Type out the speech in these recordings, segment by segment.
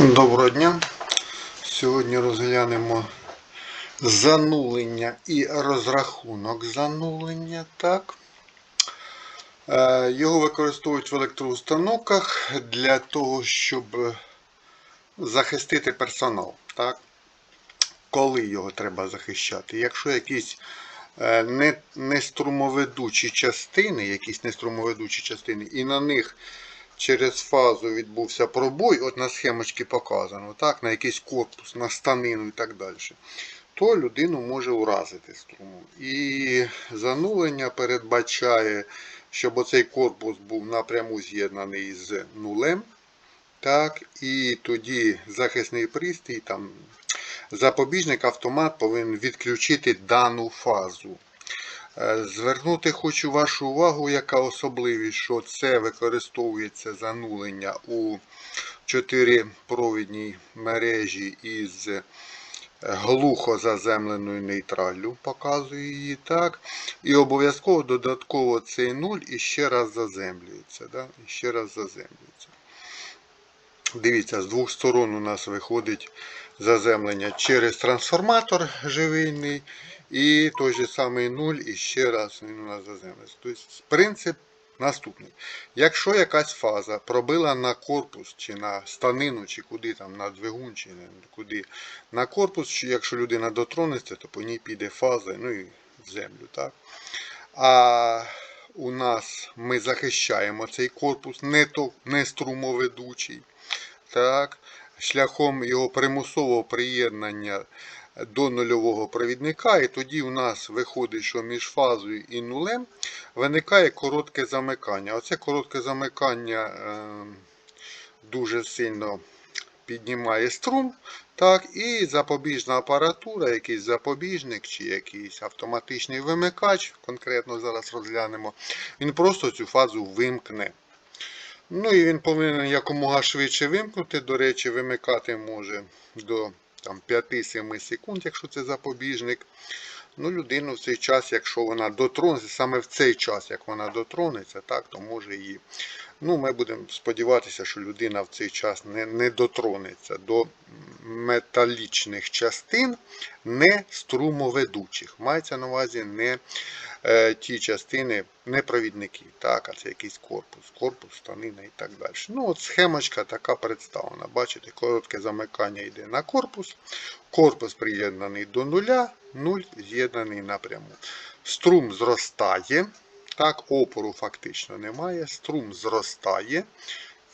Доброго дня. Сьогодні розглянемо занулення і розрахунок занулення. Так. Е, Його використовують в електроустановках для того, щоб захистити персонал. Так. Коли його треба захищати? Якщо якісь е, не, неструмоведучі частини, якісь неструмоведучі частини, і на них через фазу відбувся пробой, от на схемочці показано, так, на якийсь корпус, на станину і так далі, то людину може уразити струмом. І занулення передбачає, щоб оцей корпус був напряму з'єднаний з нулем. Так, і тоді захисний пристрій, там, запобіжник автомат повинен відключити дану фазу. Е, Звернути хочу вашу увагу, яка особливість, що це використовується занулення у чотирипровідній мережі із глухо заземленою нейтраллю, показую її так. І обов'язково додатково цей нуль і ще раз заземлюється. Да? І ще раз заземлюється. Дивіться, з двох сторон у нас виходить заземлення через трансформатор живильний. І той же самий 0, і ще раз він у нас заземлиться. Тобто принцип наступний. Якщо якась фаза пробила на корпус, чи на станину, чи куди там, на двигун, чи куди на корпус, якщо людина дотронеться, то по ній піде фаза, ну і в землю. так? А у нас ми захищаємо цей корпус, не, то, не струмоведучий, так? шляхом його примусового приєднання до нульового провідника, і тоді у нас виходить, що між фазою і нулем виникає коротке замикання. Оце коротке замикання е, дуже сильно піднімає струм. Так, І запобіжна апаратура, якийсь запобіжник чи якийсь автоматичний вимикач, конкретно зараз розглянемо, він просто цю фазу вимкне. Ну і він повинен якомога швидше вимкнути. До речі, вимикати може до там, 5-7 секунд, якщо це запобіжник. Ну, людину в цей час, якщо вона дотронеться, саме в цей час, як вона дотронеться, так, то може її. Ну, Ми будемо сподіватися, що людина в цей час не, не дотронеться до металічних частин, не струмоведучих. Мається на увазі не ті частини, не провідники, так, а це якийсь корпус, корпус, станина і так далі. Ну, от Схемочка така представлена. Бачите, коротке замикання йде на корпус. Корпус приєднаний до нуля, нуль з'єднаний напряму. Струм зростає. Так, опору фактично немає. Струм зростає.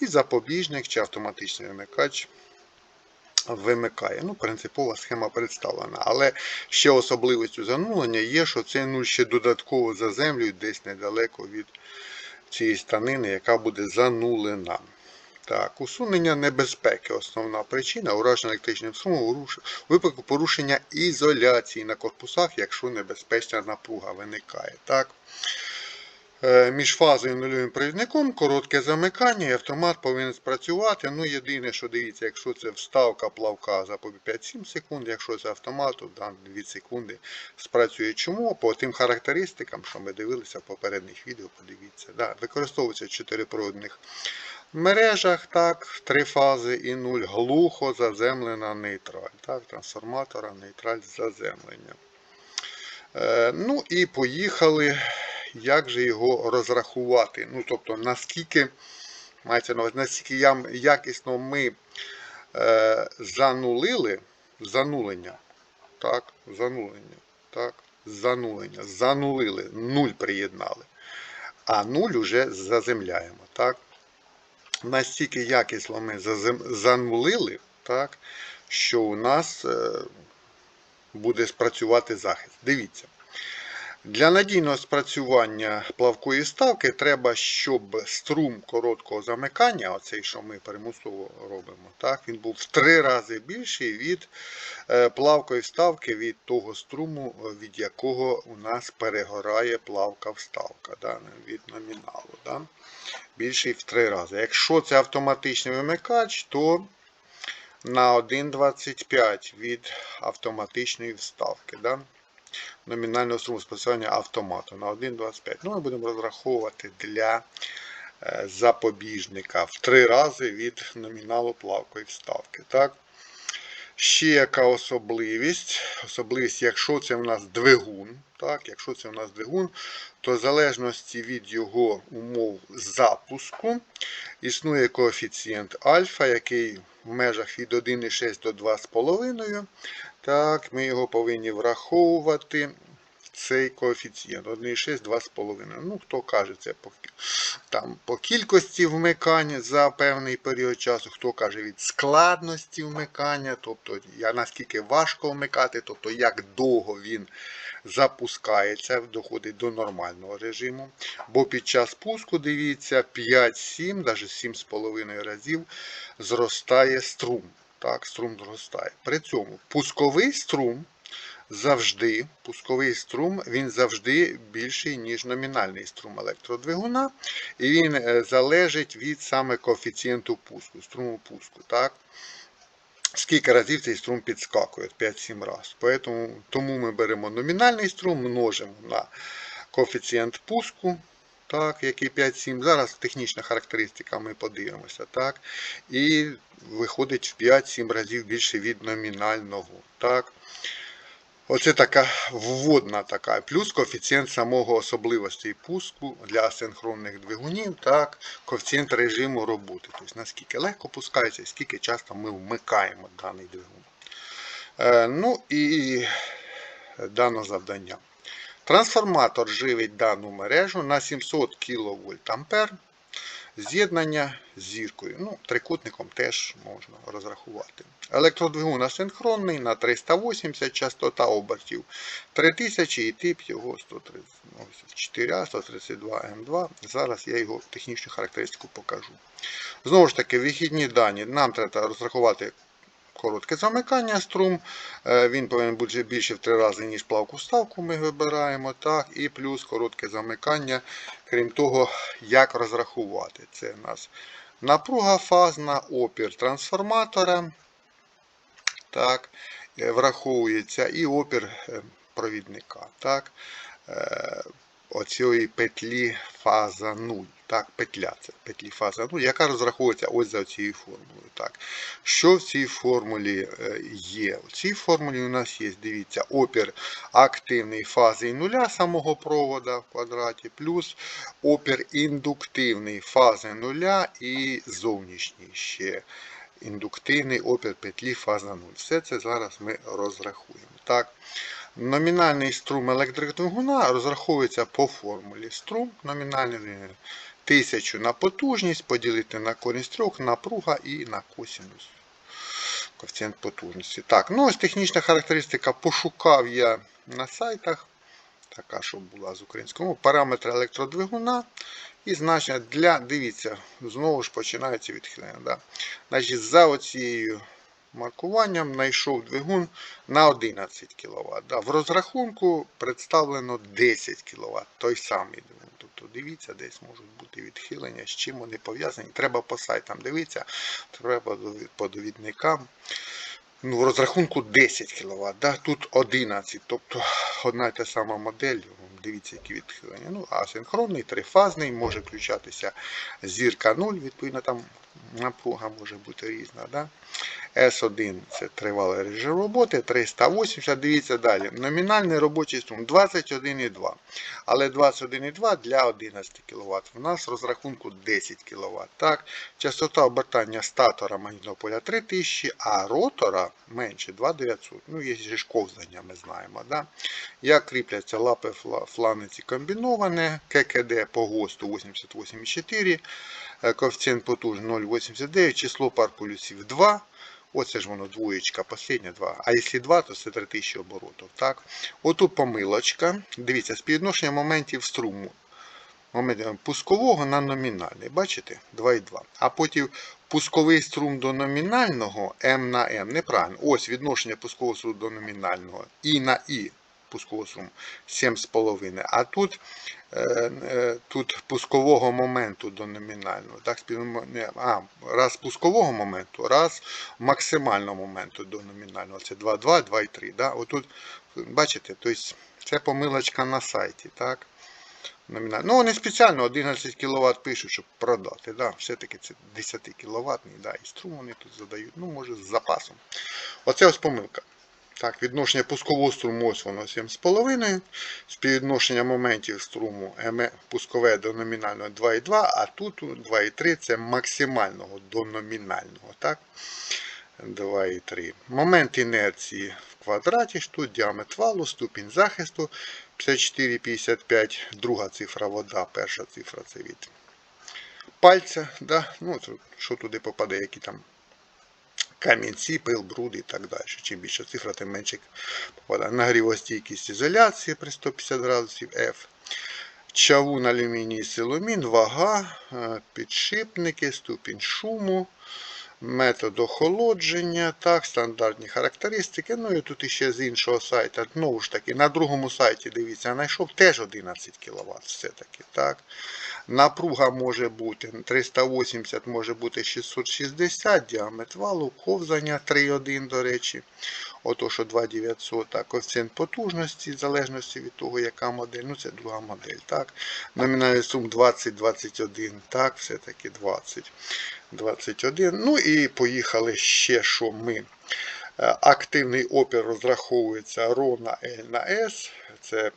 І запобіжник чи автоматичний вимикач вимикає. Ну, принципова схема представлена. Але ще особливістю занулення є, що цей нуль ще додатково заземлюють десь недалеко від цієї станини, яка буде занулена. Так, усунення небезпеки. Основна причина ураження електричним струмом у випадку порушення ізоляції на корпусах, якщо небезпечна напруга виникає. Так. Е, Між фазою і нульовим провідником коротке замикання і автомат повинен спрацювати. Ну, єдине, що дивіться, якщо це вставка плавка за 5-7 секунд, якщо це автомат, то да, 2 секунди спрацює. Чому? По тим характеристикам, що ми дивилися в попередніх відео, подивіться. Да, Використовується в чотирипровідних мережах, так, три фази і нуль. Глухо заземлена нейтраль. Так, Трансформатора, нейтраль заземлення. Е, ну і поїхали як же його розрахувати. Ну, тобто, наскільки мається на увазі, наскільки якісно ми е, занулили занулення. Так, занулення. Так, занулення. Занулили, нуль приєднали. А нуль уже заземляємо. Так? Настільки якісно ми занулили, так, що у нас е, буде спрацювати захист. Дивіться. Для надійного спрацювання плавкої ставки треба, щоб струм короткого замикання, оцей, що ми примусово робимо, так, він був в три рази більший від е, плавкої вставки від того струму, від якого у нас перегорає плавка вставка да, від номіналу. Да, Більший в три рази. Якщо це автоматичний вимикач, то на 1,25 від автоматичної вставки. Да номінального струму спрацювання автомату на 1,25. Ну, Ми будемо розраховувати для е, запобіжника в три рази від номіналу плавкої вставки. Так? Ще яка особливість? Особливість, якщо це у нас двигун, так, якщо це у нас двигун, то в залежності від його умов запуску існує коефіцієнт альфа, який в межах від 1,6 до 2,5. Так, ми його повинні враховувати. Цей коефіцієнт 1,6, 2,5. Ну, хто каже, це по, там, по кількості вмикань за певний період часу, хто каже від складності вмикання, тобто я, наскільки важко вмикати, тобто як довго він запускається, доходить до нормального режиму. Бо під час пуску, дивіться, 5-7, навіть 7,5 разів зростає струм. Так, струм зростає. При цьому пусковий струм завжди, пусковий струм він завжди більший, ніж номінальний струм електродвигуна. І він е, залежить від саме коефіцієнту пуску, струму пуску. Так? Скільки разів цей струм підскакує? 5-7 разів. Тому ми беремо номінальний струм, множимо на коефіцієнт пуску. Так, який 5-7. Зараз технічна характеристика, ми подивимося. так, І виходить в 5-7 разів більше від номінального. так. Оце така вводна така, плюс коефіцієнт самого особливості пуску для асинхронних двигунів, так, коефіцієнт режиму роботи. Тобто наскільки легко пускається, скільки часто ми вмикаємо даний двигун. Е, ну і дане завдання. Трансформатор живить дану мережу на 700 кВт Ампер. З'єднання з зіркою. Ну, Трикутником теж можна розрахувати. Електродвигун асинхронний на 380 частота обертів 3000 і тип його 134А, 132М2. Зараз я його технічну характеристику покажу. Знову ж таки, вихідні дані. Нам треба розрахувати коротке замикання струм. Е, Він повинен бути більше в 3 рази, ніж плавку вставку ми вибираємо. так, І плюс коротке замикання. Крім того, як розрахувати. Це у нас напруга фазна, опір трансформатора. так, е, Враховується і опір е, провідника. так, Оцієї петлі фаза 0. Так, петля це петлі фаза 0, яка розраховується ось за цією формулою. Так. Що в цій формулі е, є? В цій формулі у нас є, дивіться, опір активний фази нуля самого провода в квадраті, плюс опір індуктивний фази нуля і зовнішній ще індуктивний опір петлі фаза 0. Все це зараз ми розрахуємо. Так. Номінальний струм електродвигуна розраховується по формулі. Струм номінальний 1000 на потужність, поділити на корінь строк, напруга і на косинус. Коефіцієнт потужності. Так, ну ось технічна характеристика. Пошукав я на сайтах. Така, щоб була з українською мовою. Параметри електродвигуна. І значення для, дивіться, знову ж починається відхилення. Да? Значить, За оцією маркуванням знайшов двигун на 11 кВт. В розрахунку представлено 10 кВт. Той самий двигун. Тобто дивіться, десь можуть бути відхилення, з чим вони пов'язані. Треба по сайтам дивитися, треба по довідникам. Ну, В розрахунку 10 кВт, да? тут 11 тобто одна і та сама модель, дивіться, які відхилення. Ну, Асинхронний, трифазний, може включатися зірка 0, відповідно, там напруга може бути різна. Да? S1 це тривалий режим роботи, 380, дивіться далі. Номінальний робочий струм 21,2. Але 21,2 для 11 кВт. У нас розрахунку 10 кВт. Так? Частота обертання статора магнітного поля 3000, а ротора менше 2900. Ну, є ж ковзання, ми знаємо. Да? Як кріпляться лапи фланиці комбіноване, ККД по ГОСТу 88,4, е, коефіцієнт потужний 0,89, число пар полюсів 2. Оце ж воно двоєчка, последня 2. А якщо 2, то це 3000 оборотів. Так? Отут помилочка. Дивіться, співвідношення моментів струму. Момент пускового на номінальний. Бачите? 2,2. А потім пусковий струм до номінального М на М. Неправильно. Ось відношення пускового струму до номінального. І на І струму 7,5. А тут е, е, тут пускового моменту до номінального. Так, а, Раз пускового моменту, раз максимального моменту до номінального. Це 2,2, 2,3. Да? Отут, бачите, тобто це помилочка на сайті. так? Ну, вони спеціально 11 кВт пишуть, щоб продати. Да? Все-таки це 10 кВт, да, і струм вони тут задають, ну, може, з запасом. Оце ось помилка. Так, відношення пускового струму ось воно 7,5. Співвідношення моментів струму пускове до номінального 2,2, а тут 2,3 це максимального до номінального. Так? 2,3. Момент інерції в квадраті, тут діаметр валу, ступінь захисту 54,55. Друга цифра вода, перша цифра це від пальця. Да? Ну, що туди попаде, які там камінці, пил, бруд і так далі. Чим більше цифра, тим менше попадає. Нагрівостійкість ізоляції при 150 градусів F. Чавун, алюміній, силумін, вага, е, підшипники, ступінь шуму, метод охолодження, так, стандартні характеристики. Ну і тут іще з іншого сайту. Знову ж таки, на другому сайті, дивіться, знайшов теж 11 кВт. Все-таки, так. Напруга може бути 380, може бути 660, діаметр валу, ковзання 3,1, до речі. Ото, що 2900, так, коефіцієнт потужності, в залежності від того, яка модель. Ну, це друга модель. так. Номінальний сум 20-21, так, все-таки 20. 21. Ну і поїхали ще, що ми. Е, Активний опір розраховується ро на L на S. Це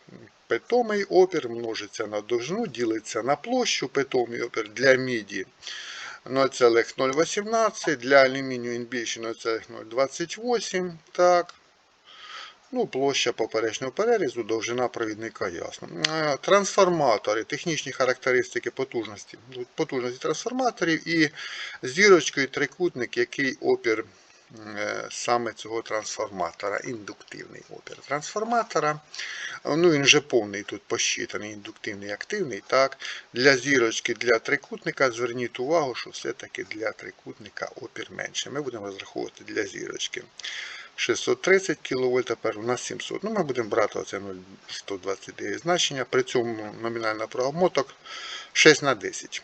питомий опір, множиться на довжину, ділиться на площу. Питомий опір для міді 0,018, для алюмінію він більше 0,028. Так. Ну, площа поперечного перерізу, довжина провідника ясно. Е, Трансформатори, технічні характеристики потужності. Потужності трансформаторів і зірочкою трикутник, який опір е, саме цього трансформатора, індуктивний опір трансформатора. Ну, Він вже повний тут посчитаний, індуктивний активний. Так. Для зірочки, для трикутника зверніть увагу, що все-таки для трикутника опір менше. Ми будемо розраховувати для зірочки. 630 кВт, тепер у нас 700. Ну, Ми будемо брати оце 0,129 значення. При цьому номінальна правомоток 6 на 10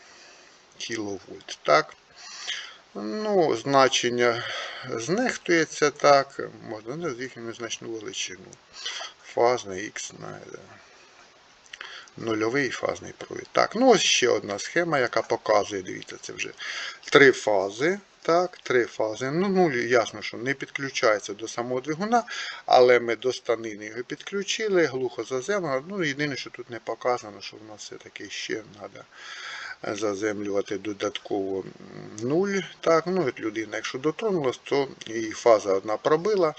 кВт. Так. Ну, Значення знехтується так. Можна не з їхню значну величину. Фазний Х на нульовий фазний провід. Так, ну ось ще одна схема, яка показує, дивіться, це вже три фази. Так, три фази. Ну, нуль, ясно, що не підключається до самого двигуна, але ми до станини його підключили, глухо заземлено. Ну, єдине, що тут не показано, що в нас все-таки ще треба заземлювати додатково нуль. Так, ну, от людина, якщо дотронулась, то її фаза одна пробила,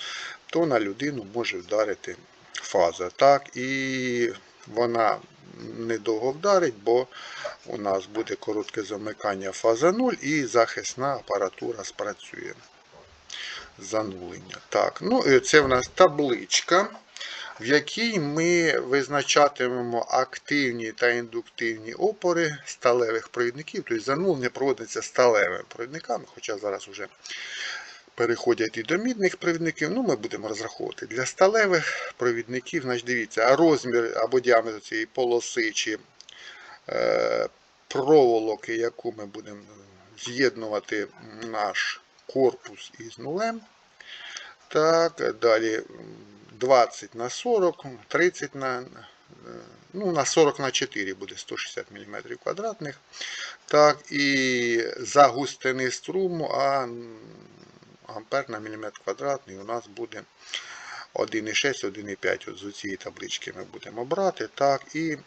то на людину може вдарити фаза. Так, і вона недовго вдарить, бо у нас буде коротке замикання фаза 0 і захисна апаратура спрацює. Занулення. Так, ну Це в нас табличка, в якій ми визначатимемо активні та індуктивні опори сталевих провідників. Тобто занулення проводиться сталевими провідниками, хоча зараз вже переходять і до мідних провідників. Ну, Ми будемо розраховувати для сталевих провідників. Значить, Дивіться, розмір або діаметр цієї полоси чи е, проволоки, яку ми будемо з'єднувати наш корпус із нулем. Так, далі 20 на 40, 30 на ну, на 40 на 4 буде 160 мм квадратних. Так, і за струму, а ампер на міліметр квадратний у нас буде 1,6, 1,5. От з цієї таблички ми будемо брати. Так, і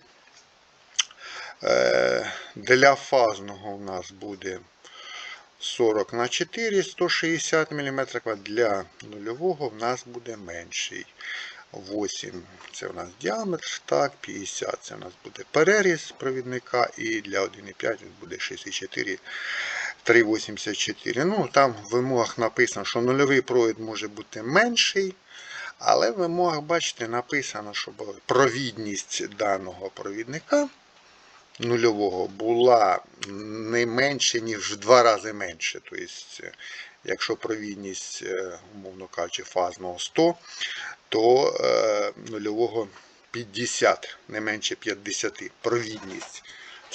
е, для фазного у нас буде 40 на 4, 160 мм, для нульового в нас буде менший. 8 це у нас діаметр, так, 50 це у нас буде переріз провідника, і для 1,5 буде 64 3,84. Ну, Там в вимогах написано, що нульовий провід може бути менший. Але в вимогах, бачите, написано, що провідність даного провідника нульового була не менше, ніж в два рази менше. Тобто, якщо провідність, е, умовно кажучи, фазного 100, то е, нульового 50, не менше 50 провідність.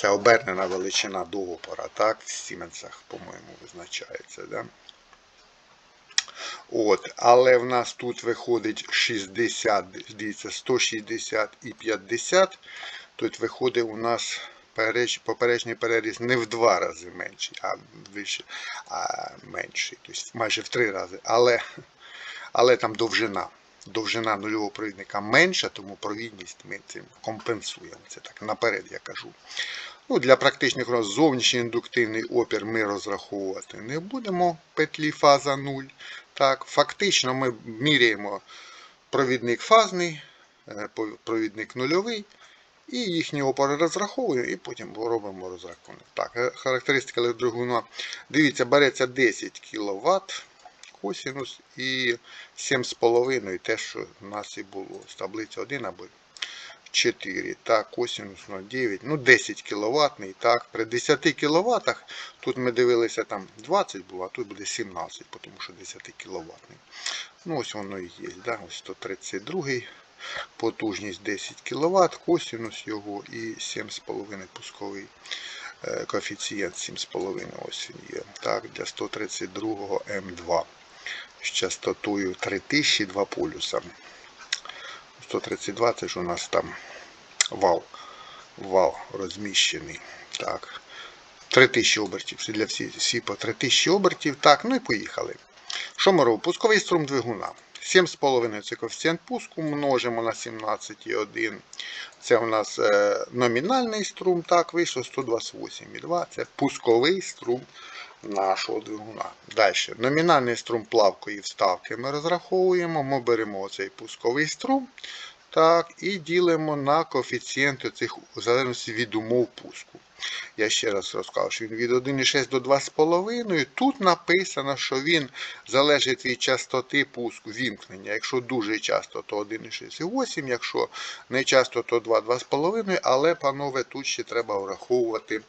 Це обернена величина договора, так, в Сіменсах, по-моєму, визначається. Да? От, Але в нас тут виходить 60, дивіться, 160 і 50, Тут виходить у нас поперечний переріз не в два рази менший, а вище, а менший, тобто майже в три рази. Але, але там довжина. Довжина нульового провідника менша, тому провідність ми цим компенсуємо. Це так наперед я кажу. Ну, для практичних роз зовнішній індуктивний опір ми розраховувати не будемо петлі фаза 0. Так, фактично ми міряємо провідник фазний, е, провідник нульовий, і їхні опори розраховуємо, і потім робимо розрахунок. Так, е, характеристика електродвигуна. Дивіться, береться 10 кВт косинус і 7,5 те, що в нас і було з таблиці 1 або 4, так, косинус 0,9, ну 10 кВт, так, при 10 кВт, тут ми дивилися там 20 було, а тут буде 17, тому що 10 кВт. Ну ось воно і є, да, ось 132, потужність 10 кВт, косинус його і 7,5 пусковий е, коефіцієнт 7,5 ось він є, так, для 132 М2 з частотою 3000 два полюса. 132 це ж у нас там вал. Вал розміщений. Так. 3000 обертів. Для всі, всі по 3000 обертів. Так, ну і поїхали. Що ми робимо? Пусковий струм двигуна. 7,5 це коефіцієнт пуску, множимо на 17,1. Це у нас е, номінальний струм, так, вийшло 128,2. Це пусковий струм нашого двигуна. Далі. Номінальний струм плавкої вставки ми розраховуємо. Ми беремо цей пусковий струм так, і ділимо на коефіцієнти цих в залежності від умов пуску. Я ще раз розкажу, що він від 1,6 до 2,5. Тут написано, що він залежить від частоти пуску вімкнення. Якщо дуже часто, то 1,6,8, якщо не часто, то 2-2,5. Але, панове, тут ще треба враховувати,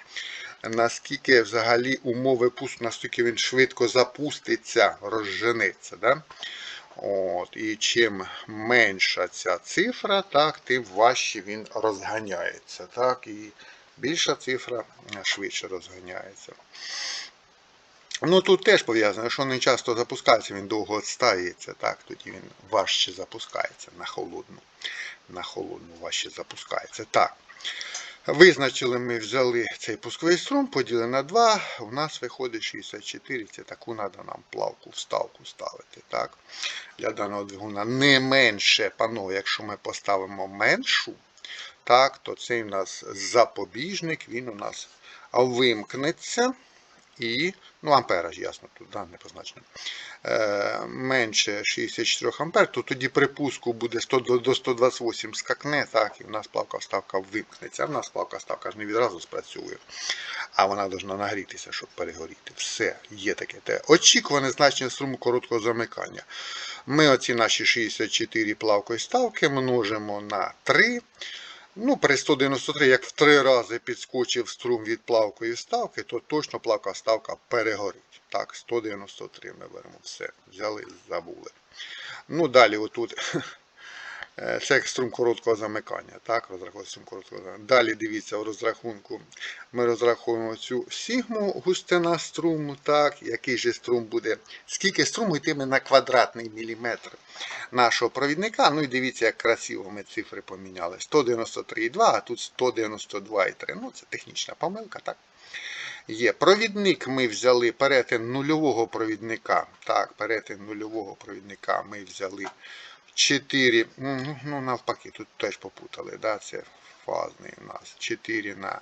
наскільки взагалі умови пуску, наскільки він швидко запуститься, розженеться. Да? От, і чим менша ця цифра, так, тим важче він розганяється. Так, і більша цифра швидше розганяється. Ну тут теж пов'язано, що не часто запускається, він довго відстається, так, тоді він важче запускається на холодну. На холодну важче запускається. Так. Визначили ми, взяли цей пусковий струм, поділили на 2, у нас виходить 64, це таку треба нам плавку вставку ставити. так. Для даного двигуна не менше, панове, якщо ми поставимо меншу, так, то цей у нас запобіжник, він у нас вимкнеться. І, ну, ампера ж ясно, тут да, не позначено. Е, менше 64 ампер, то тоді при пуску буде 100 до, до 128 скакне, так, і в нас плавка вставка вимкнеться. А в нас плавка вставка ж не відразу спрацює, а вона повинна нагрітися, щоб перегоріти. Все, є таке. Те. Очікуване значення струму короткого замикання. Ми оці наші 64 плавкої ставки множимо на 3. Ну, при 193, як в три рази підскочив струм від плавкої ставки, то точно плавка ставка перегорить. Так, 193 ми беремо все. Взяли, забули. Ну, далі отут. Це як струм короткого замикання. Так, струм короткого замикання. Далі дивіться в розрахунку. Ми розраховуємо цю сігму густина струму. Так, який же струм буде. Скільки струму йтиме на квадратний міліметр нашого провідника. Ну і дивіться, як красиво ми цифри поміняли. 193,2, а тут 192,3. Ну, це технічна помилка, так? Є. Провідник ми взяли перетин нульового провідника. Так, перетин нульового провідника ми взяли 4. Ну, навпаки, тут теж попутали. Да? Це фазний у нас 4 на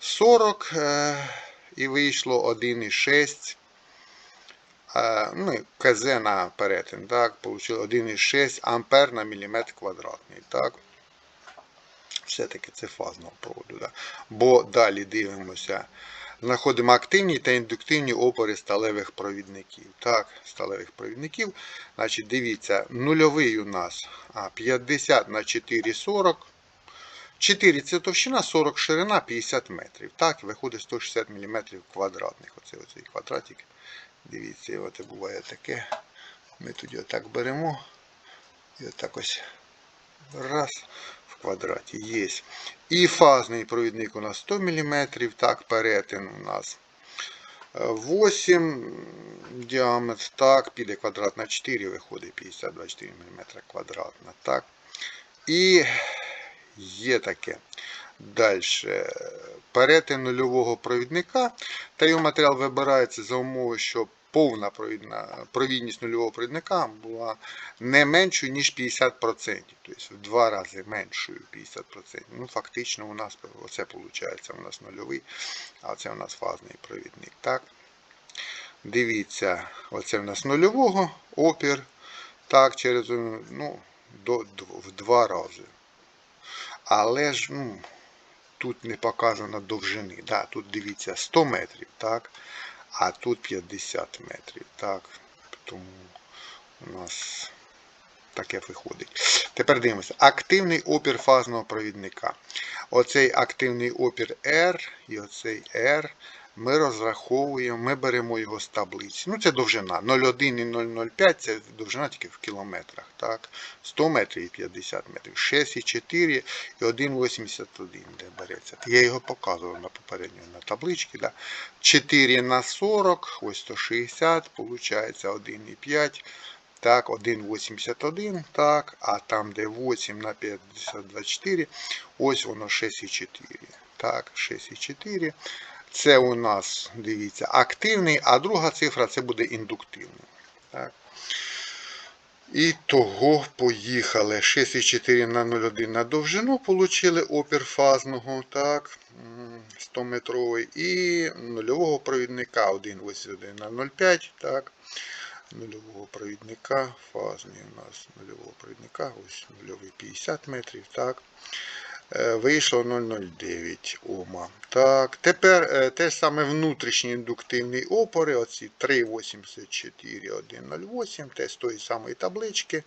40. Е, і вийшло 1,6. Е, ну, КЗ на перетин, так, получили 1,6 ампер на міліметр квадратний, так. Все-таки це фазного проводу, да. Бо далі дивимося, знаходимо активні та індуктивні опори сталевих провідників. Так, сталевих провідників. Значить, дивіться, нульовий у нас 50 на 4,40. 4 це товщина, 40 ширина, 50 метрів. Так, виходить 160 мм квадратних. Оце оцей квадратик. Дивіться, от буває таке. Ми тоді отак беремо. І отак ось раз в квадраті є. І фазний провідник у нас 100 мм. Так, перетин у нас 8 діаметр. Так, піде квадрат на 4, виходить 50-24 мм квадратна. Так. І є таке. Далі. Перетин нульового провідника. Та його матеріал вибирається за умови, що повна провідна, провідність нульового провідника була не меншою, ніж 50%. Тобто в два рази меншою 50%. Ну, фактично у нас оце виходить, у нас нульовий, а це у нас фазний провідник. Так? Дивіться, оце в нас нульового опір. Так, через ну, до, в два рази. Але ж ну, тут не показано довжини. Да, Тут дивіться 100 метрів, так? А тут 50 метрів. так? Тому у нас таке виходить. Тепер дивимося. Активний опір фазного провідника. Оцей активний опір R і оцей R ми розраховуємо, ми беремо його з таблиці. Ну, це довжина. 0,1 і 0,05 це довжина тільки в кілометрах. так? 100 метрів і 50 метрів. 6,4 і 1,81 де береться. Я його показував на попередньої на табличці. Да? 4 на 40, ось 160, виходить 1,5. Так, 1,81, так, а там, де 8 на 50, 24, ось воно 6,4. Так, 6,4. Це у нас, дивіться, активний, а друга цифра це буде індуктивний. Так. І того поїхали. 6,4 на 0,1 на довжину получили опір фазного, так, 100 метровий. І нульового провідника 1,81 на 0,5. так, Нульового провідника, фазний у нас нульового провідника, ось нульовий 50 метрів. так. Е, вийшло 0,09 Ома. Так, Тепер е, те ж саме внутрішні індуктивні опори, оці 3,84, 1,08, те з тої самої таблички.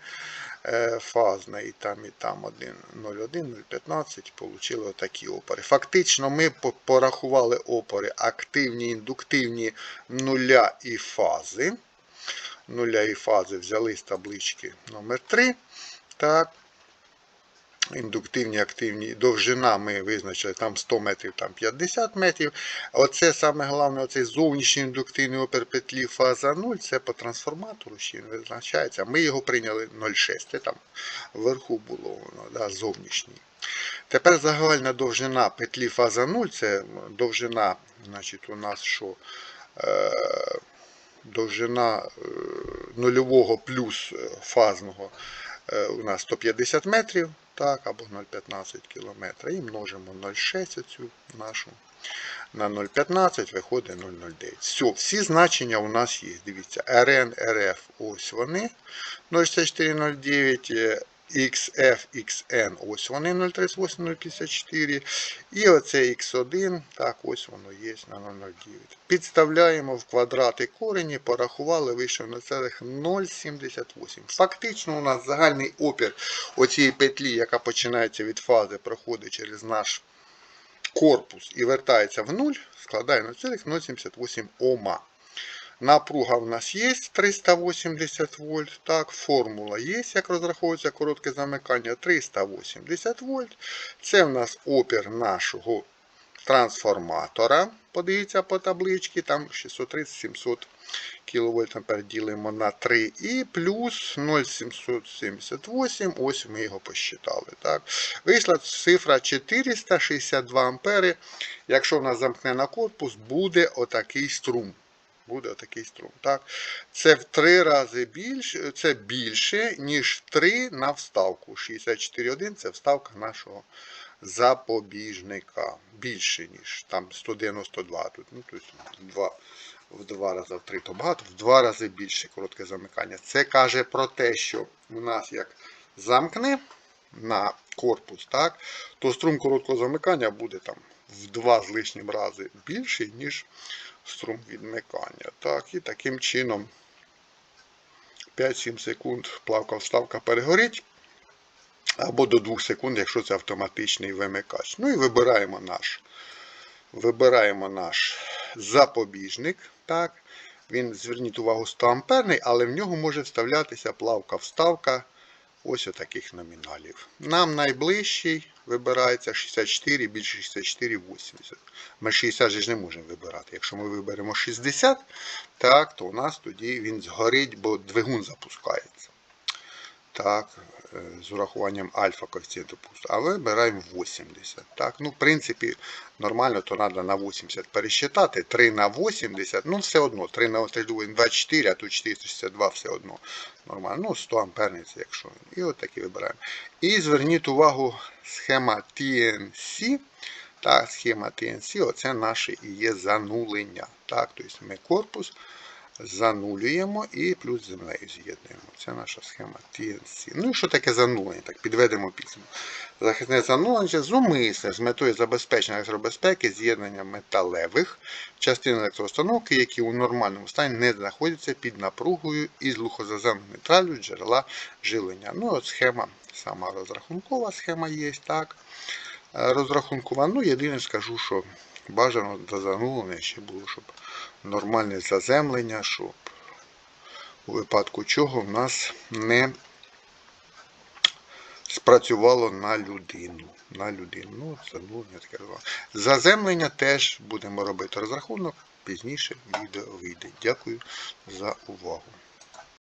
Е, фазна і там, і там 1,01, 0,15, получили отакі опори. Фактично, ми порахували опори активні, індуктивні нуля і фази. Нуля і фази взяли з таблички номер 3 Так, індуктивні, активні довжина ми визначили там 100 метрів, там 50 метрів. Оце саме головне, оцей зовнішній індуктивний опір петлі фаза 0, це по трансформатору ще він визначається. Ми його прийняли 0,6. Там вверху було воно, да, зовнішній. Тепер загальна довжина петлі фаза 0, це довжина, значить, у нас що? Е, довжина е, нульового плюс фазного е, у нас 150 метрів так, або 0,15 км. І множимо 0,6 цю нашу на 0,15 виходить 0,09. Все, всі значення у нас є. Дивіться, РН, РФ, ось вони 0,6409. XF, XN, ось вони 038, 054. І оце X1, так, ось воно є на 0,09. Підставляємо в квадрати корені, порахували, вийшов на целих 0,78. Фактично у нас загальний опір оцієї петлі, яка починається від фази, проходить через наш корпус і вертається в 0, складає 0,078 Ома. Напруга в нас є 380 вольт. Так, формула є, як розраховується коротке замикання 380 вольт. Це в нас опір нашого трансформатора. Подивіться по табличці, там 630-700 кВт ділимо на 3 і плюс 0,778, ось ми його посчитали. Так. Вийшла цифра 462 ампери. Якщо в нас замкнена корпус, буде отакий струм буде такий струм. Так? Це в три рази більше, це більше, ніж 3 на вставку. 64,1 це вставка нашого запобіжника. Більше, ніж там 192. Тут, ну, тобто, два, в два рази в три то багато, в два рази більше коротке замикання. Це каже про те, що у нас як замкне на корпус, так, то струм короткого замикання буде там в два з лишнім рази більший, ніж струм відмикання. Так, І таким чином 5-7 секунд плавка вставка перегорить. Або до 2 секунд, якщо це автоматичний вимикач. Ну і вибираємо наш вибираємо наш запобіжник. Так. Він, зверніть увагу, 100 амперний, але в нього може вставлятися плавка-вставка ось таких номіналів. Нам найближчий вибирається 64 більше 64, 80. Ми 60 ж не можемо вибирати. Якщо ми виберемо 60, так, то у нас тоді він згорить, бо двигун запускається. Так, з урахуванням альфа коефіцієнту пусту, а вибираємо 80. Так, ну, в принципі, нормально, то треба на 80 пересчитати. 3 на 80, ну все одно, 3 на 3 24, а тут 462 все одно. Нормально. Ну, 100 амперниць, якщо. І от такі вибираємо. І зверніть увагу, схема TNC. Так, схема TNC, оце наше і є занулення. Так, тобто ми корпус занулюємо і плюс з землею з'єднуємо. Це наша схема TNC. Ну і що таке занулення? Так, підведемо підсумок. Захисне занулення зумисне з метою забезпечення електробезпеки з'єднання металевих частин електроустановки, які у нормальному стані не знаходяться під напругою із глухозаземною нейтралю джерела живлення. Ну, от схема, сама розрахункова схема є, так. Розрахункова. Ну, єдине скажу, що бажано до занулення ще було, щоб нормальне заземлення, щоб у випадку чого в нас не спрацювало на людину. На людину. Ну, занулення таке. Заземлення теж будемо робити розрахунок. Пізніше відео вийде. Дякую за увагу.